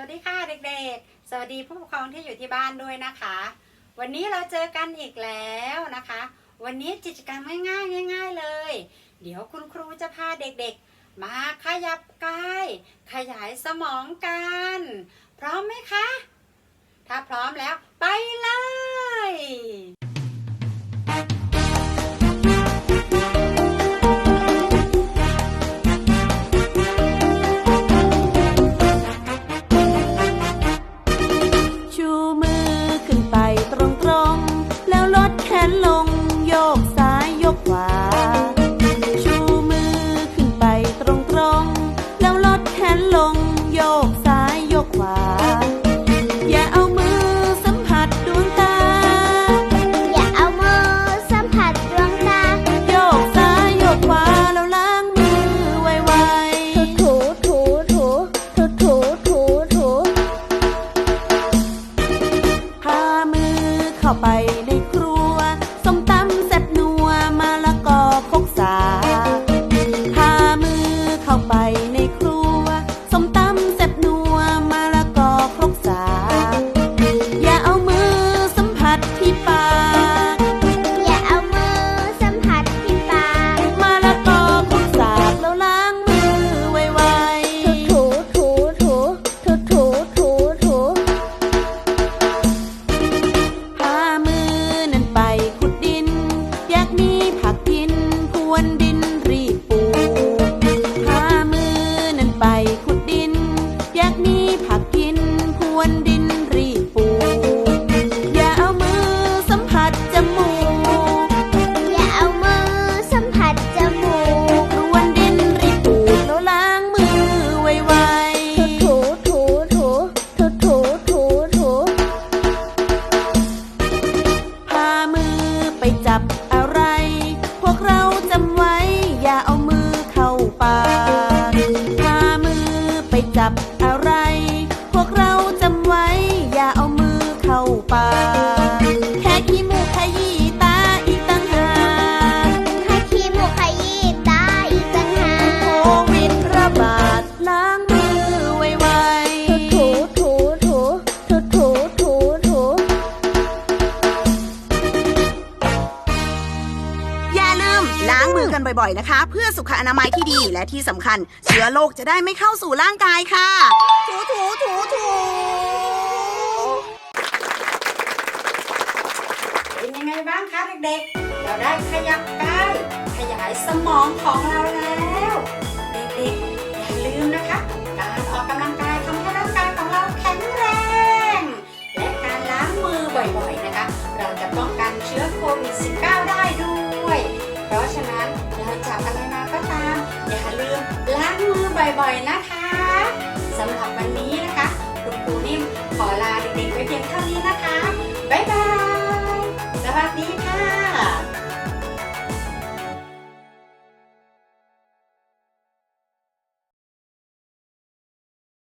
วัสดีค่ะเด็กๆ สวัสดีผู้ปกครองที่อยู่ที่บ้านด้วยนะคะ วันนี้เราเจอกันอีกแล้วนะคะ วันนี้กิจกรรมง่ายๆง่าย ๆเลย เดี๋ยวคุณครูจะพาเด็กๆ มาขยับกายขยายสมองกัน พร้อมไหมคะ ถ้าพร้อมแล้วไปเลย อยากมีผักกินพวนดินรีบปูอย่าเอามือสัมผัสจมูกอย่าเอามือสัมผัสจมูกพรวนดินรีบปูแล้วล้างมือไวถูถูถูถูถูถูถูๆพามือไปจับอะไร พวกเราจำไว้ อย่าเอามือเข้าปากพามือไปจับ บ่อยๆนะคะ เพื่อสุขอนามัยที่ดีและที่สำคัญ เชื้อโรคจะได้ไม่เข้าสู่ร่างกายค่ะ ถูถูถูถูเป็นยังไงบ้างคะเด็กๆ เราได้ขยับกายขยายสมองของเราแล้ว เราจับอะไรมาก็ตามอย่าลืมล้างมือบ่อยๆนะคะสำหรับวันนี้นะคะ คุณครูนิ่มขอลาเด็กๆไว้เพียงเท่านี้นะคะ